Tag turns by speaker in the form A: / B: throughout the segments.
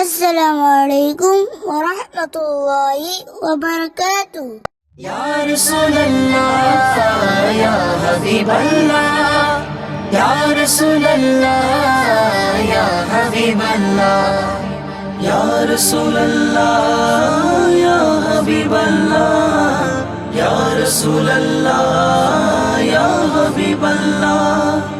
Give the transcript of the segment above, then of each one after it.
A: السلام عليكم ورحمة الله وبركاته.
B: يا رسول الله يا حبيب الله. يا رسول الله يا حبيب الله. يا رسول الله يا حبيب الله. يا رسول الله يا حبيب الله.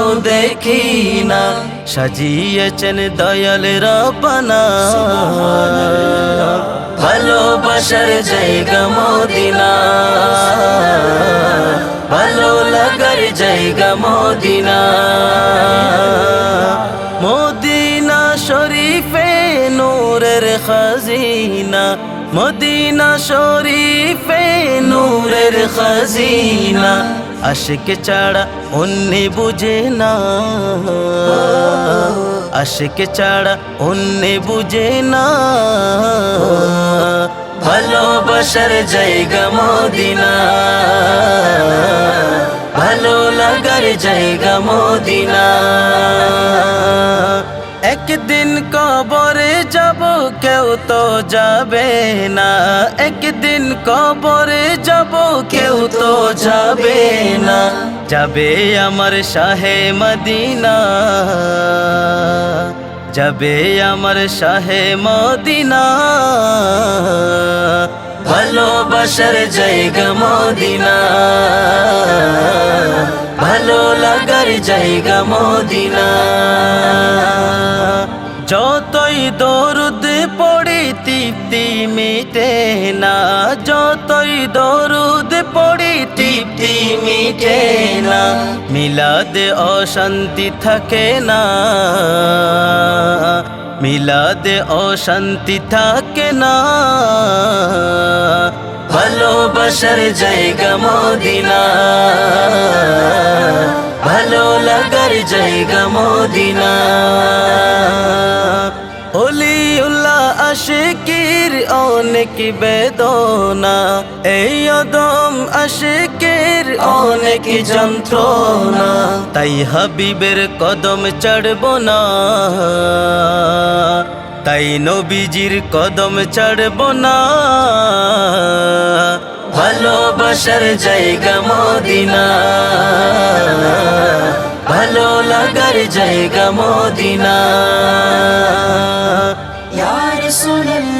C: কোথাও দেখি না। সাজিয়েছেন দয়াল রবানা ভালোবাসার জায়গা মদিনা। ভালো লাগার জায়গা মদিনা। মদিনা শরীফে নূরের খাজিনা। মদিনা শরীফে নূরের খাজিনা। আশিক ছাড়া অন্য বুঝে না। আশিক ছাড়া অন্য বুঝে না। ভালোবাসার জায়গা মদিনা। ভালো লাগার জায়গা মদিনা। একদিন কবরে যাব, কেউ তো যাবে না। একদিন কবরে যাব, কেউ তো যাবে না। যাবে আমার শাহে মদিনা। যাবে আমার শাহে মদিনা। ভালোবাসার জায়গা মদিনা। ভালো লাগার জায়গা মদিনা। যতই দরুদ পড়ি, তৃপ্তি মিটে না। যতই তৃপ্তি মিটে না মিলাদে অশান্তি থাকে না মিলাদে অশান্তি থাকে না ভালোবাসার জায়গা মদিনা ভালো লাগার জায়গা মদিনা কি বেদনা, এই অদম আশিকের অনেক যন্ত্রণা। তাই হাবিবের কদম চড়ব না, তাই নবীজির কদম চড়ব না। ভালোবাসার জায়গা মদিনা, ভালো লাগার জায়গা মদিনা।
B: সুনল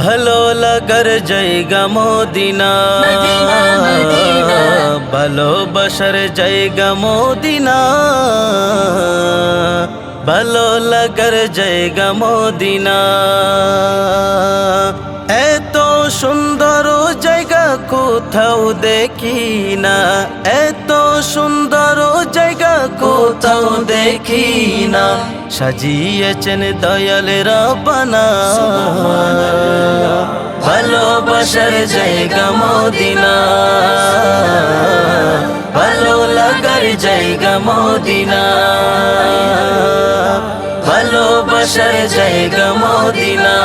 C: ভালো লাগার জায়গা মদিনা
B: ভালো বসার
C: ভালোবাসার জায়গা মদিনা ভালো লাগার জায়গা মদিনা এত সুন্দর জায়গা কোথাও দেখি না। এত সুন্দর জায়গা কোথাও দেখি না। সাজিয়েছেন দয়াল রবানা ভালোবাসার জায়গা মদিনা। ভালো লাগার জায়গা মদিনা। ভালোবাসার জায়গা মদিনা।